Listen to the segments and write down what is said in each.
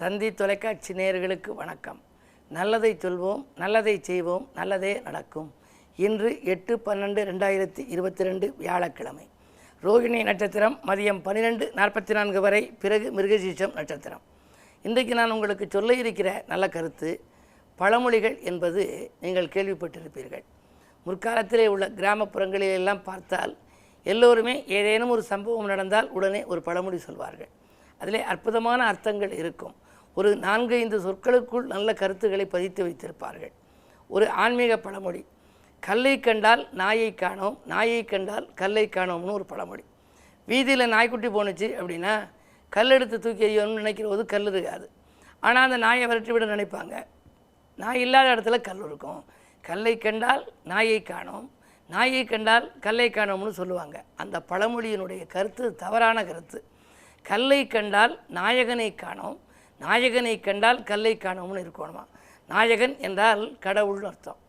தந்தி தொலைக்காட்சி நேயர்களுக்கு வணக்கம். நல்லதை சொல்வோம் நல்லதை செய்வோம் நல்லதே நடக்கும். இன்று எட்டு பன்னெண்டு ரெண்டாயிரத்தி இருபத்தி ரெண்டு வியாழக்கிழமை. ரோகிணி நட்சத்திரம் மதியம் பன்னிரெண்டு நாற்பத்தி நான்கு வரை பிறகு மிருகசீஷம் நட்சத்திரம். இன்றைக்கு நான் உங்களுக்கு சொல்ல இருக்கிற நல்ல கருத்து பழமொழிகள் என்பது நீங்கள் கேள்விப்பட்டிருப்பீர்கள். முற்காலத்திலே உள்ள கிராமப்புறங்களில் எல்லாம் பார்த்தால் எல்லோருமே ஏதேனும் ஒரு சம்பவம் நடந்தால் உடனே ஒரு பழமொழி சொல்வார்கள். அதிலே அற்புதமான அர்த்தங்கள் இருக்கும். ஒரு நான்கு ஐந்து சொற்களுக்குள் நல்ல கருத்துக்களை பதித்து வைத்திருப்பார்கள். ஒரு ஆன்மீக பழமொழி கல்லை கண்டால் நாயை காணோம் நாயை கண்டால் கல்லை காணோம்னு ஒரு பழமொழி. வீதியில் நாய்க்குட்டி போணுச்சு அப்படின்னா கல் எடுத்து தூக்கி எறியணும்னு நினைக்கிற போது கல் இருக்காது. ஆனால் அந்த நாயை விரட்டி விட நினைப்பாங்க. நாய் இல்லாத இடத்துல கல் இருக்கும். கல்லை கண்டால் நாயை காணோம் நாயை கண்டால் கல்லை காணோம்னு சொல்லுவாங்க. அந்த பழமொழியினுடைய கருத்து தவறான கருத்து. கல்லை கண்டால் நாயகனை காணோம் நாயகனை கண்டால் கல்லை காணோம்னு இருக்கணுமா? நாயகன் என்றால் கடவுள்னு அர்த்தம்.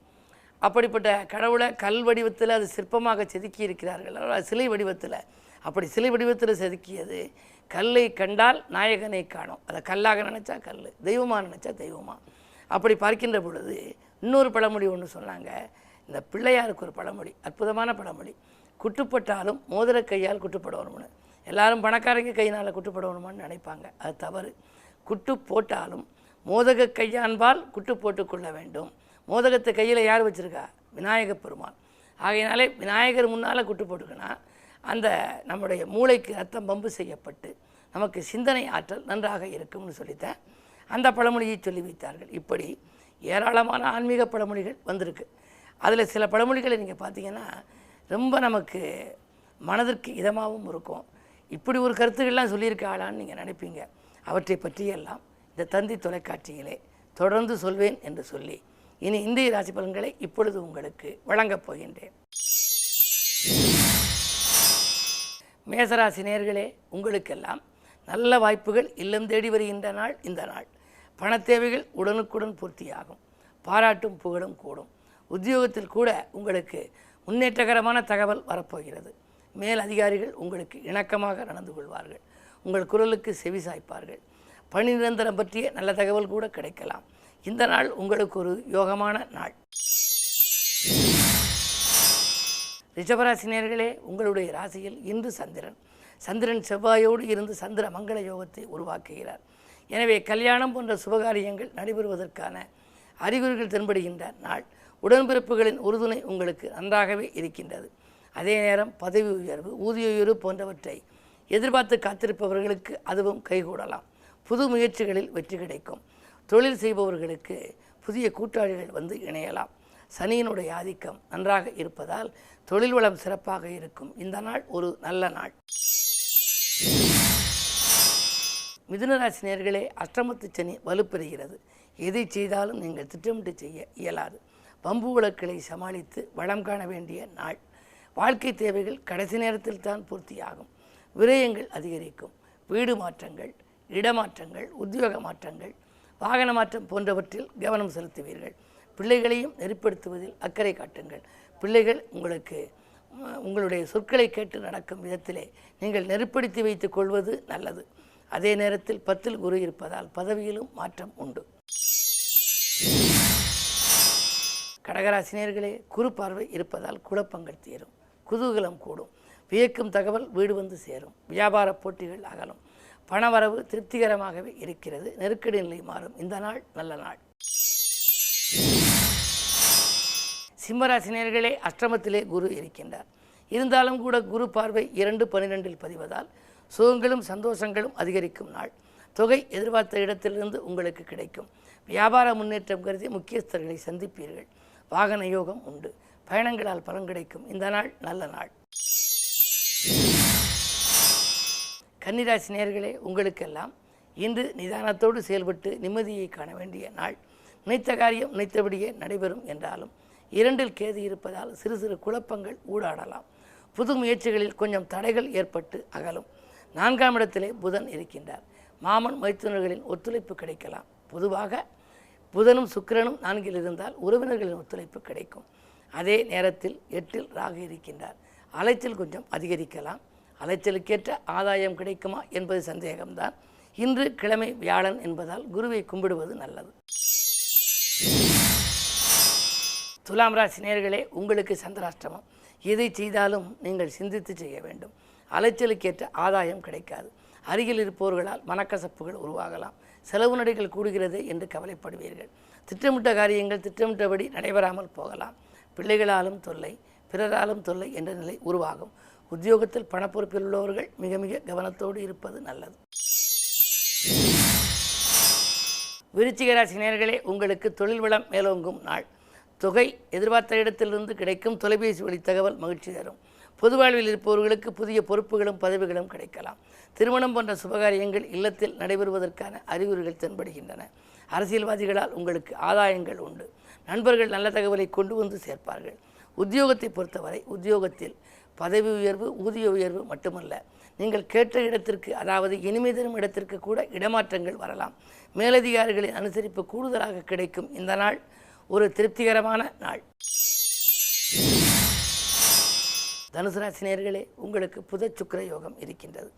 அப்படிப்பட்ட கடவுளை கல் வடிவத்தில் அது சிற்பமாக செதுக்கி இருக்கிறார்கள். சிலை வடிவத்தில். அப்படி சிலை வடிவத்தில் செதுக்கியது கல்லை கண்டால் நாயகனை காணும். அதை கல்லாக நினச்சா கல் தெய்வமாக நினச்சா தெய்வமா? அப்படி பார்க்கின்ற பொழுது இன்னொரு பழமொழி ஒன்று சொன்னாங்க. இந்த பிள்ளையாருக்கு ஒரு பழமொழி அற்புதமான பழமொழி. குட்டுப்பட்டாலும் மோதிர கையால் குட்டுப்படணும்னு. எல்லாரும் பணக்காரங்க கையினால் குட்டுப்படணுமான்னு நினைப்பாங்க. அது தவறு. குட்டு போட்டாலும் மோதக கையான்பால் குட்டு போட்டுக்கொள்ள வேண்டும். மோதகத்தை கையில் யார் வச்சுருக்கா? விநாயகப் பெருமான் ஆகையினாலே விநாயகர் முன்னால் குட்டு போட்டுக்கணும் அந்த நம்முடைய மூளைக்கு ரத்தம் பம்பு செய்யப்பட்டு நமக்கு சிந்தனை ஆற்றல் நன்றாக இருக்கும்னு சொல்லித்தேன் அந்த பழமொழியை சொல்லி வைத்தார்கள். இப்படி ஏராளமான ஆன்மீக பழமொழிகள் வந்திருக்கு. அதில் சில பழமொழிகளை நீங்கள் பார்த்தீங்கன்னா ரொம்ப நமக்கு மனதிற்கு இதமாகவும் இருக்கும். இப்படி ஒரு கருத்துக்கள்லாம் சொல்லியிருக்காளான்னு நீங்கள் நினைப்பீங்க. அவற்றை பற்றியெல்லாம் இந்த தந்தி தொலைக்காட்சியிலே தொடர்ந்து சொல்வேன் என்று சொல்லி இனி இந்திய ராசி பலன்களை இப்பொழுது உங்களுக்கு வழங்கப் போகின்றேன். மேசராசி நேர்களே உங்களுக்கெல்லாம் நல்ல வாய்ப்புகள் இல்லம் தேடி வருகின்ற நாள் இந்த நாள். பண தேவைகள் உடனுக்குடன் பூர்த்தியாகும். பாராட்டும் புகழும் கூடும். உத்தியோகத்தில் கூட உங்களுக்கு முன்னேற்றகரமான தகவல் வரப்போகிறது. மேல் அதிகாரிகள் உங்களுக்கு இணக்கமாக நடந்து கொள்வார்கள். உங்கள் குரலுக்கு செவி சாய்ப்பார்கள். பணி நிரந்தரம் பற்றிய நல்ல தகவல் கூட கிடைக்கலாம். இந்த நாள் உங்களுக்கு ஒரு யோகமான நாள். ரிஷபராசினியர்களே உங்களுடைய ராசியில் இன்று சந்திரன். சந்திரன் செவ்வாயோடு இருந்து சந்திர மங்கள யோகத்தை உருவாக்குகிறார். எனவே கல்யாணம் போன்ற சுபகாரியங்கள் நடைபெறுவதற்கான அறிகுறிகள் தென்படுகின்ற நாள். உடன்பிறப்புகளின் உறுதுணை உங்களுக்கு நன்றாகவே இருக்கின்றது. அதே நேரம் பதவி உயர்வு ஊதிய உயர்வு போன்றவற்றை எதிர்பார்த்து காத்திருப்பவர்களுக்கு அதுவும் கைகூடலாம். புது முயற்சிகளில் வெற்றி கிடைக்கும். தொழில் செய்பவர்களுக்கு புதிய கூட்டாளிகள் வந்து இணையலாம். சனியினுடைய ஆதிக்கம் நன்றாக இருப்பதால் தொழில் வளம் சிறப்பாக இருக்கும். இந்த நாள் ஒரு நல்ல நாள். மிதுனராசி நேர்களே அஷ்டமத்து சனி வலுப்பெறுகிறது. எதை செய்தாலும் நீங்கள் திட்டமிட்டு செய்ய இயலாது. பம்பு வழக்குகளை சமாளித்து வளம் காண வேண்டிய நாள். வாழ்க்கை தேவைகள் கடைசி நேரத்தில் தான் பூர்த்தியாகும். விரயங்கள் அதிகரிக்கும். வீடு மாற்றங்கள் இடமாற்றங்கள் உத்தியோக மாற்றங்கள் வாகன மாற்றம் போன்றவற்றில் கவனம் செலுத்துவீர்கள். பிள்ளைகளையும் நெறிப்படுத்துவதில் அக்கறை காட்டுங்கள். பிள்ளைகள் உங்களுக்கு உங்களுடைய சொற்களை கேட்டு நடக்கும் விதத்திலே நீங்கள் நெருப்படுத்தி வைத்துக் கொள்வது நல்லது. அதே நேரத்தில் பத்தில் குரு இருப்பதால் பதவியிலும் மாற்றம் உண்டு. கடகராசினியர்களே குறு பார்வை இருப்பதால் குழப்பங்கள் தீரும். குதூகலம் கூடும். வியக்கும் தகவல் வீடு வந்து சேரும். வியாபார போட்டிகள் அகலும். பணவரவு திருப்திகரமாகவே இருக்கிறது. நெருக்கடி நிலை மாறும். இந்த நாள் நல்ல நாள். சிம்மராசினியர்களே அஷ்டமத்திலே குரு இருக்கின்றார். இருந்தாலும் கூட குரு பார்வை இரண்டு பன்னிரெண்டில் பதிவதால் சுகங்களும் சந்தோஷங்களும் அதிகரிக்கும் நாள். தொகை எதிர்பார்த்த இடத்திலிருந்து உங்களுக்கு கிடைக்கும். வியாபார முன்னேற்றம் கருதி முக்கியஸ்தர்களை சந்திப்பீர்கள். வாகன யோகம் உண்டு. பயணங்களால் பலன் கிடைக்கும். இந்த நாள் நல்ல நாள். கன்னிராசி நேர்களே உங்களுக்கெல்லாம் இன்று நிதானத்தோடு செயல்பட்டு நிம்மதியை காண வேண்டிய நாள். நினைத்த காரியம் நினைத்தபடியே நடைபெறும் என்றாலும் இரண்டில் கேது இருப்பதால் சிறு சிறு குழப்பங்கள் ஊடாடலாம். புது முயற்சிகளில் கொஞ்சம் தடைகள் ஏற்பட்டு அகலும். நான்காம் இடத்திலே புதன் இருக்கின்றார். மாமன் மைத்துனர்களின் ஒத்துழைப்பு கிடைக்கலாம். பொதுவாக புதனும் சுக்கிரனும் நான்கில் இருந்தால் உறவினர்களின் ஒத்துழைப்பு கிடைக்கும். அதே நேரத்தில் எட்டில் ராகு இருக்கின்றார். அலைச்சல் கொஞ்சம் அதிகரிக்கலாம். அலைச்சலுக்கேற்ற ஆதாயம் கிடைக்குமா என்பது சந்தேகம்தான். இன்று கிழமை வியாழன் என்பதால் குருவை கும்பிடுவது நல்லது. துலாம் ராசி நேர்களே உங்களுக்கு சந்திராஷ்டமம். எதை செய்தாலும் நீங்கள் சிந்தித்து செய்ய வேண்டும். அலைச்சலுக்கேற்ற ஆதாயம் கிடைக்காது. அருகில் இருப்பவர்களால் மனக்கசப்புகள் உருவாகலாம். செலவு நடைகள் கூடுகிறது என்று கவலைப்படுவீர்கள். திட்டமிட்ட காரியங்கள் திட்டமிட்டபடி நடைபெறாமல் போகலாம். பிள்ளைகளாலும் தொல்லை பிறராலும் தொல்லை என்ற நிலை உருவாகும். உத்தியோகத்தில் பணப்பொறுப்பில் உள்ளவர்கள் மிக மிக கவனத்தோடு இருப்பது நல்லது. விருச்சிக ராசி நேர்களே உங்களுக்கு தொழில் வளம் மேலோங்கும் நாள். தொகை எதிர்பார்த்த இடத்திலிருந்து கிடைக்கும் தொலைபேசி வழி தகவல் மகிழ்ச்சி தரும். பொது வாழ்வில் இருப்பவர்களுக்கு புதிய பொறுப்புகளும் பதவிகளும் கிடைக்கலாம். திருமணம் போன்ற சுபகாரியங்கள் இல்லத்தில் நடைபெறுவதற்கான அறிகுறிகள் தென்படுகின்றன. அரசியல்வாதிகளால் உங்களுக்கு ஆதாயங்கள் உண்டு. நண்பர்கள் நல்ல தகவலை கொண்டு வந்து சேர்ப்பார்கள். உத்தியோகத்தை பொறுத்தவரை உத்தியோகத்தில் பதவி உயர்வு ஊதிய உயர்வு மட்டுமல்ல. நீங்கள் கேட்ட இடத்திற்கு அதாவது இனிமை தரும் இடத்திற்கு கூட இடமாற்றங்கள் வரலாம். மேலதிகாரிகளின் அனுசரிப்பு கூடுதலாக கிடைக்கும். இந்த நாள் ஒரு திருப்திகரமான நாள். தனுசு ராசினியர்களே உங்களுக்கு புத சுக்கிர யோகம் இருக்கின்றது.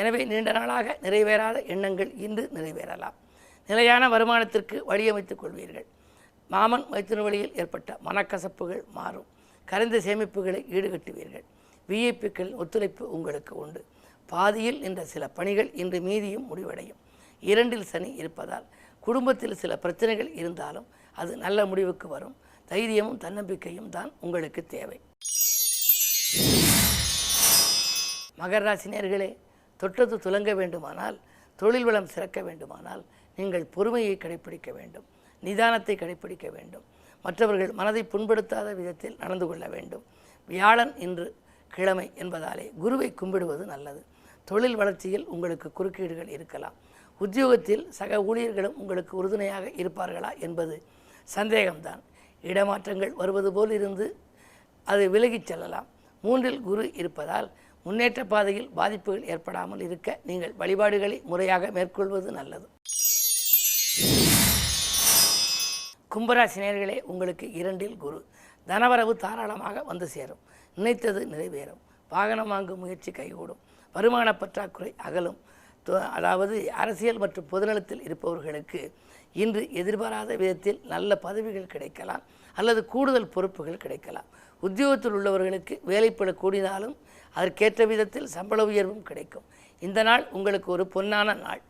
எனவே நீண்ட நாளாக நிறைவேறாத எண்ணங்கள் இன்று நிறைவேறலாம். நிலையான வருமானத்திற்கு வழியமைத்துக் கொள்வீர்கள். மாமன் மைத்துன வழியில் ஏற்பட்ட மனக்கசப்புகள் மாறும். கரைந்த சேமிப்புகளை ஈடுகட்டுவீர்கள். விஐபிக்கள் ஒத்துழைப்பு உங்களுக்கு உண்டு. பாதியில் நின்ற சில பணிகள் இன்று மீதியும் முடிவடையும். இரண்டில் சனி இருப்பதால் குடும்பத்தில் சில பிரச்சனைகள் இருந்தாலும் அது நல்ல முடிவுக்கு வரும். தைரியமும் தன்னம்பிக்கையும் தான் உங்களுக்கு தேவை. மகர ராசினியர்களே தொட்டது துலங்க வேண்டுமானால் தொழில் வளம் சிறக்க வேண்டுமானால் நீங்கள் பொறுமையை கடைப்பிடிக்க வேண்டும். நிதானத்தை கடைப்பிடிக்க வேண்டும். மற்றவர்கள் மனதை புண்படுத்தாத விதத்தில் நடந்து கொள்ள வேண்டும். வியாழன் இன்று கிழமை என்பதாலே குருவை கும்பிடுவது நல்லது. தொழில் வளர்ச்சியில் உங்களுக்கு குறுக்கீடுகள் இருக்கலாம். உத்தியோகத்தில் சக ஊழியர்களும் உங்களுக்கு உறுதுணையாக இருப்பார்களா என்பது சந்தேகம்தான். இடமாற்றங்கள் வருவது போல் இருந்து அது விலகிச் செல்லலாம். மூன்றில் குரு இருப்பதால் முன்னேற்ற பாதையில் பாதிப்புகள் ஏற்படாமல் இருக்க நீங்கள் வழிபாடுகளை முறையாக மேற்கொள்வது நல்லது. கும்பராசினியர்களே உங்களுக்கு இரண்டில் குரு. தனவரவு தாராளமாக வந்து சேரும். நினைத்தது நிறைவேறும். வாகனம் வாங்கும் முயற்சி கைகூடும். வருமான பற்றாக்குறை அகலும். தொ- அதாவது அரசியல் மற்றும் பொதுநலத்தில் இருப்பவர்களுக்கு இன்று எதிர்பாராத விதத்தில் நல்ல பதவிகள் கிடைக்கலாம். அல்லது கூடுதல் பொறுப்புகள் கிடைக்கலாம். உத்தியோகத்தில் உள்ளவர்களுக்கு வேலைப்பட கூடினாலும் அதற்கேற்ற விதத்தில் சம்பள உயர்வும் கிடைக்கும். இந்த நாள் உங்களுக்கு ஒரு பொன்னான நாள்.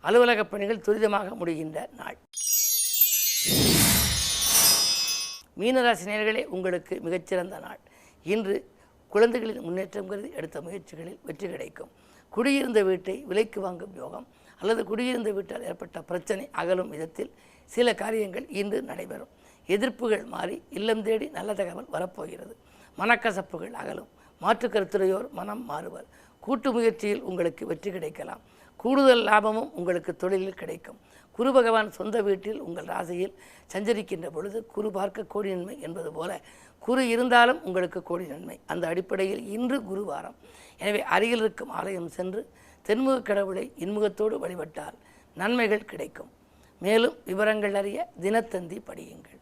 அலுவலக பணிகள் துரிதமாக முடிகின்ற நாள். மீனராசி நேயர்களே உங்களுக்கு மிகச்சிறந்த நாள். இன்று குழந்தைகளின் முன்னேற்றம் கருதி எடுத்த முயற்சிகளில் வெற்றி கிடைக்கும். குடியிருந்த வீட்டை விலைக்கு வாங்கும் யோகம் அல்லது குடியிருந்த வீட்டால் ஏற்பட்ட பிரச்சனை அகலும் விதத்தில் சில காரியங்கள் இன்று நடைபெறும். எதிர்ப்புகள் மாறி இல்லம் தேடி நல்ல தகவல் வரப்போகிறது. மனக்கசப்புகள் அகலும். மாற்றுக்கருத்துறையோர் மனம் மாறுவர். கூட்டு முயற்சியில் உங்களுக்கு வெற்றி கிடைக்கலாம். கூடுதல் லாபமும் உங்களுக்கு தொழிலில் கிடைக்கும். குரு பகவான் சொந்த வீட்டில் உங்கள் ராசியில் சஞ்சரிக்கின்ற பொழுது குரு பார்க்க கோடி நன்மை என்பது போல குரு இருந்தாலும் உங்களுக்கு கோடி நன்மை. அந்த அடிப்படையில் இன்று குருவாரம் எனவே அருகில் இருக்கும் ஆலயம் சென்று தென்முக கடவுளை இன்முகத்தோடு வழிபட்டால் நன்மைகள் கிடைக்கும். மேலும் விவரங்கள் அறிய தினத்தந்தி படியுங்கள்.